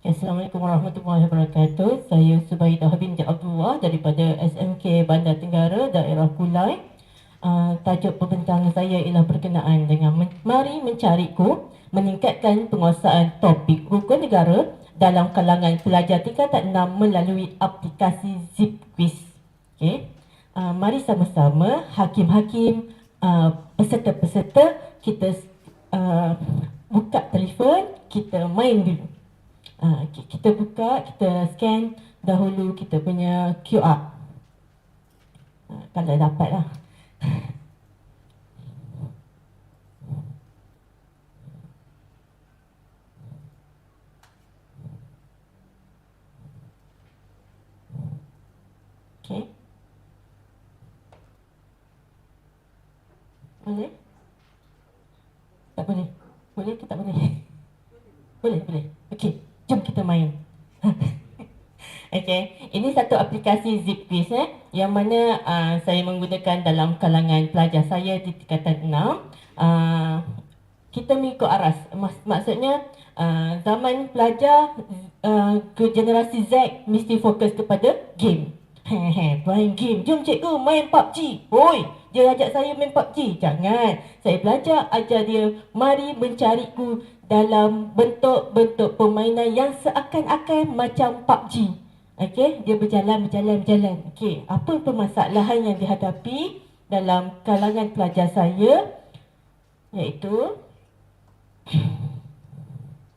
Assalamualaikum warahmatullahi wabarakatuh. Saya Subaidah binti Abdullah daripada SMK Bandar Tenggara, daerah Kulai. Uh, tajuk pembincangan saya ialah berkenaan dengan men- mari mencariku meningkatkan penguasaan topik rukun negara dalam kalangan pelajar tingkatan 6 melalui aplikasi Zip Quiz. Uh, mari sama-sama hakim-hakim, uh, peserta-peserta kita uh, buka telefon, kita main dulu. Uh, kita buka, kita scan dahulu kita punya QR. Uh, kalau dapat lah. Boleh? Tak boleh? Boleh ke tak boleh? Boleh, boleh. Main. Okey, ini satu aplikasi Zip Quiz eh, yang mana uh, saya menggunakan dalam kalangan pelajar saya di tingkatan 6. Uh, kita mengikut aras. Mak- maksudnya uh, zaman pelajar uh, ke generasi Z mesti fokus kepada game. Main game. Jom cikgu main PUBG. Oi, dia ajak saya main PUBG. Jangan. Saya belajar ajar dia mari mencariku dalam bentuk-bentuk permainan yang seakan-akan macam PUBG. Okey, dia berjalan, berjalan, berjalan. Okey, apa permasalahan yang dihadapi dalam kalangan pelajar saya iaitu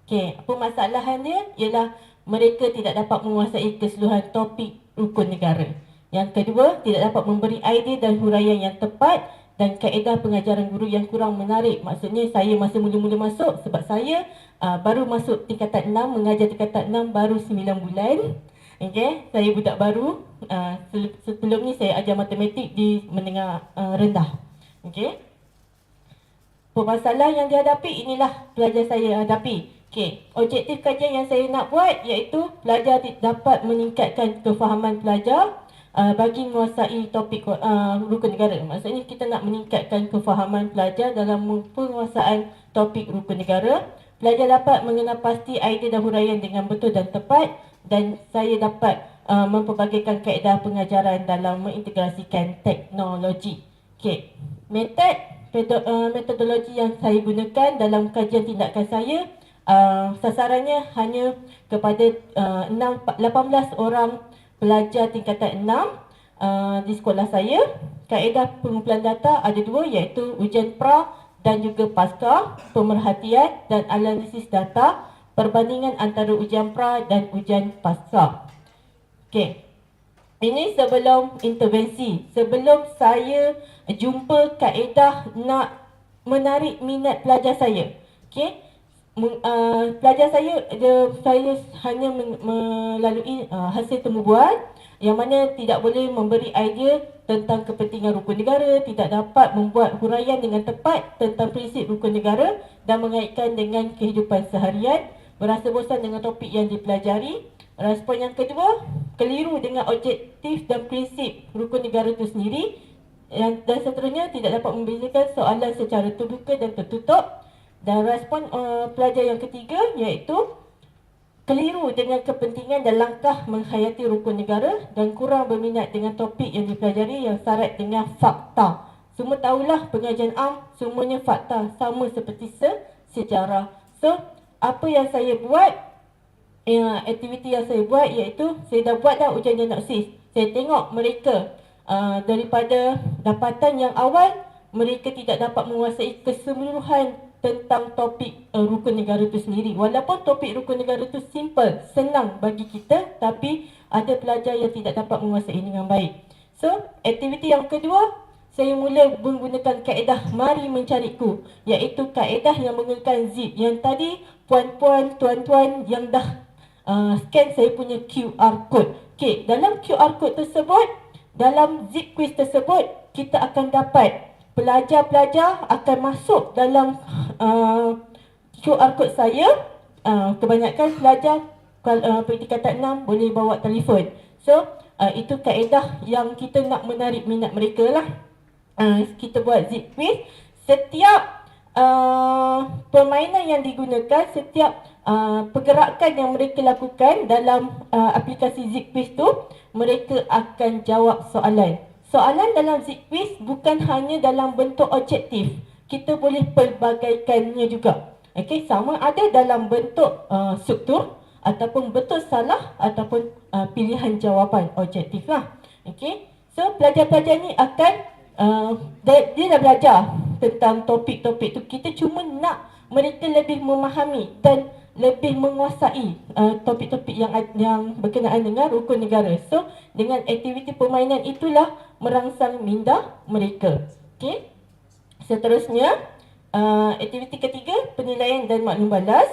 Okey, permasalahan dia ialah mereka tidak dapat menguasai keseluruhan topik rukun negara. Yang kedua, tidak dapat memberi idea dan huraian yang tepat dan kaedah pengajaran guru yang kurang menarik. Maksudnya saya masa mula-mula masuk sebab saya uh, baru masuk tingkatan 6, mengajar tingkatan 6 baru 9 bulan. Okey, saya budak baru. Uh, sebelum ni saya ajar matematik di menengah uh, rendah. Okey. Permasalahan yang dihadapi inilah pelajar saya hadapi. Okey, objektif kajian yang saya nak buat iaitu pelajar dapat meningkatkan kefahaman pelajar uh, bagi menguasai topik uh, rukun negara. Maksudnya kita nak meningkatkan kefahaman pelajar dalam penguasaan topik rukun negara. Pelajar dapat mengenal pasti idea dan huraian dengan betul dan tepat dan saya dapat uh, memperbagikan kaedah pengajaran dalam mengintegrasikan teknologi. Okey, metod pedo- uh, metodologi yang saya gunakan dalam kajian tindakan saya uh, sasarannya hanya kepada uh, 6, 18 orang pelajar tingkatan 6 uh, di sekolah saya. Kaedah pengumpulan data ada dua iaitu ujian pra dan juga pasca, pemerhatian dan analisis data, perbandingan antara ujian pra dan ujian pasca. Okey. Ini sebelum intervensi, sebelum saya jumpa kaedah nak menarik minat pelajar saya. Okey. Meng- Uh, pelajar saya dia, saya hanya men- melalui uh, hasil temu bual yang mana tidak boleh memberi idea tentang kepentingan rukun negara, tidak dapat membuat huraian dengan tepat tentang prinsip rukun negara dan mengaitkan dengan kehidupan seharian, berasa bosan dengan topik yang dipelajari. Respon yang kedua, keliru dengan objektif dan prinsip rukun negara itu sendiri yang, dan seterusnya tidak dapat membezakan soalan secara terbuka dan tertutup. Dan respon uh, pelajar yang ketiga iaitu keliru dengan kepentingan dan langkah menghayati rukun negara dan kurang berminat dengan topik yang dipelajari yang syarat dengan fakta. Semua tahulah pengajian am semuanya fakta sama seperti se sejarah. So, apa yang saya buat ya, aktiviti yang saya buat iaitu saya dah buat dah ujian diagnosis. Saya tengok mereka uh, daripada dapatan yang awal mereka tidak dapat menguasai keseluruhan tentang topik uh, rukun negara itu sendiri. Walaupun topik rukun negara itu simple, senang bagi kita tapi ada pelajar yang tidak dapat menguasai dengan baik. So, aktiviti yang kedua saya mula menggunakan kaedah mari mencariku iaitu kaedah yang menggunakan zip yang tadi puan-puan tuan-tuan yang dah uh, scan saya punya QR code. Okey, dalam QR code tersebut dalam zip quiz tersebut kita akan dapat pelajar-pelajar akan masuk dalam uh, QR code saya uh, kebanyakan pelajar uh, tingkatan 6 boleh bawa telefon. So, uh, itu kaedah yang kita nak menarik minat mereka lah. Uh, kita buat zip quiz. Setiap uh, permainan yang digunakan setiap uh, pergerakan yang mereka lakukan dalam uh, aplikasi Zikquiz tu mereka akan jawab soalan. Soalan dalam Zikquiz bukan hanya dalam bentuk objektif. Kita boleh pelbagaikannya juga. Okey, sama ada dalam bentuk uh, struktur ataupun betul salah ataupun uh, pilihan jawapan objektif lah. Okey. So pelajar-pelajar ni akan uh, dia, dia dah belajar tentang topik-topik tu. Kita cuma nak mereka lebih memahami dan lebih menguasai uh, topik-topik yang yang berkenaan dengan rukun negara. So, dengan aktiviti permainan itulah merangsang minda mereka. Okey. Seterusnya, uh, aktiviti ketiga, penilaian dan maklum balas.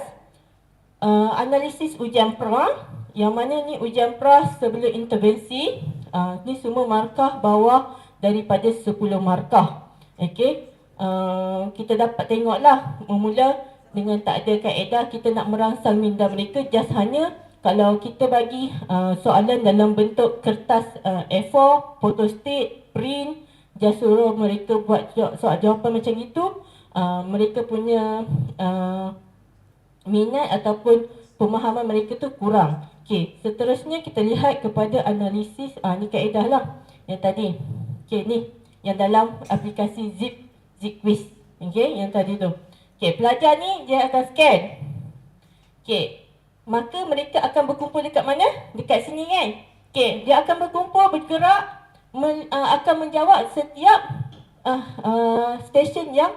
Uh, analisis ujian pra, yang mana ni ujian pra sebelum intervensi. Uh, ni semua markah bawah daripada 10 markah. Okey. Uh, kita dapat tengoklah memula dengan tak ada kaedah kita nak merangsang minda mereka just hanya kalau kita bagi uh, soalan dalam bentuk kertas uh, A4, photostat, print, just suruh mereka buat soal jawapan macam itu, uh, mereka punya uh, minat ataupun pemahaman mereka tu kurang. Okey, seterusnya kita lihat kepada analisis, uh, ni kaedah lah yang tadi. Okey, ni yang dalam aplikasi Zip, Zip Quiz. Okey, yang tadi tu. Okey, pelajar ni dia akan scan. Okey. Maka mereka akan berkumpul dekat mana? Dekat sini kan? Okey, dia akan berkumpul bergerak men, uh, akan menjawab setiap uh, uh, stesen yang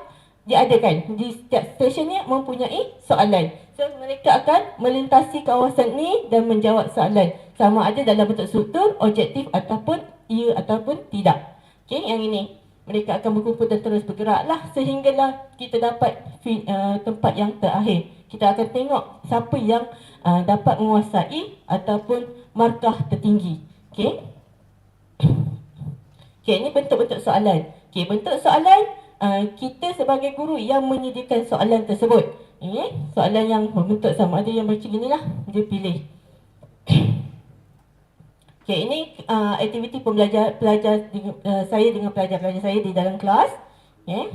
diadakan. Di setiap stesen ni mempunyai soalan. So mereka akan melintasi kawasan ni dan menjawab soalan. Sama ada dalam bentuk struktur, objektif ataupun ya ataupun tidak. Okey, yang ini mereka akan berkumpul dan terus bergeraklah sehinggalah kita dapat uh, tempat yang terakhir. Kita akan tengok siapa yang uh, dapat menguasai ataupun markah tertinggi. Okey. Okey, ini bentuk-bentuk soalan. Okey, bentuk soalan uh, kita sebagai guru yang menyediakan soalan tersebut. Ini soalan yang berbentuk sama ada yang macam inilah dia pilih. Okay, ini uh, aktiviti pembelajar pelajar uh, saya dengan pelajar-pelajar saya di dalam kelas. Okay.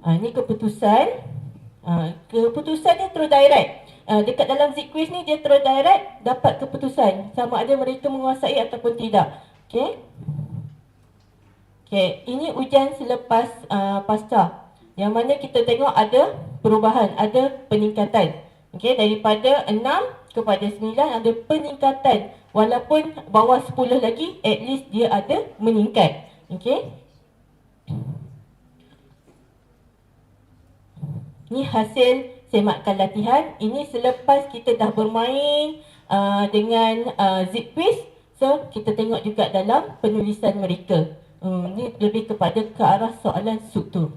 Uh, ini keputusan. Uh, keputusan ni terus direct. Uh, dekat dalam zip quiz ni dia terus direct dapat keputusan. Sama ada mereka menguasai ataupun tidak. Okay. Okay, ini ujian selepas uh, pasca. Yang mana kita tengok ada perubahan, ada peningkatan. Okay, daripada 6 kepada 9 ada peningkatan. Walaupun bawah 10 lagi at least dia ada meningkat. Okey. Ni hasil semakan latihan. Ini selepas kita dah bermain uh, dengan uh, zip quiz so kita tengok juga dalam penulisan mereka. Um, ni lebih kepada ke arah soalan struktur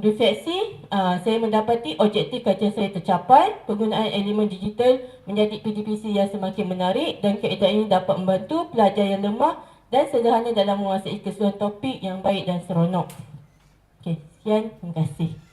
Refleksi, uh, saya mendapati objektif kajian saya tercapai, penggunaan elemen digital menjadi PDPC yang semakin menarik dan kaedah ini dapat membantu pelajar yang lemah dan sederhana dalam menguasai keseluruhan topik yang baik dan seronok. Okey, sekian, terima kasih.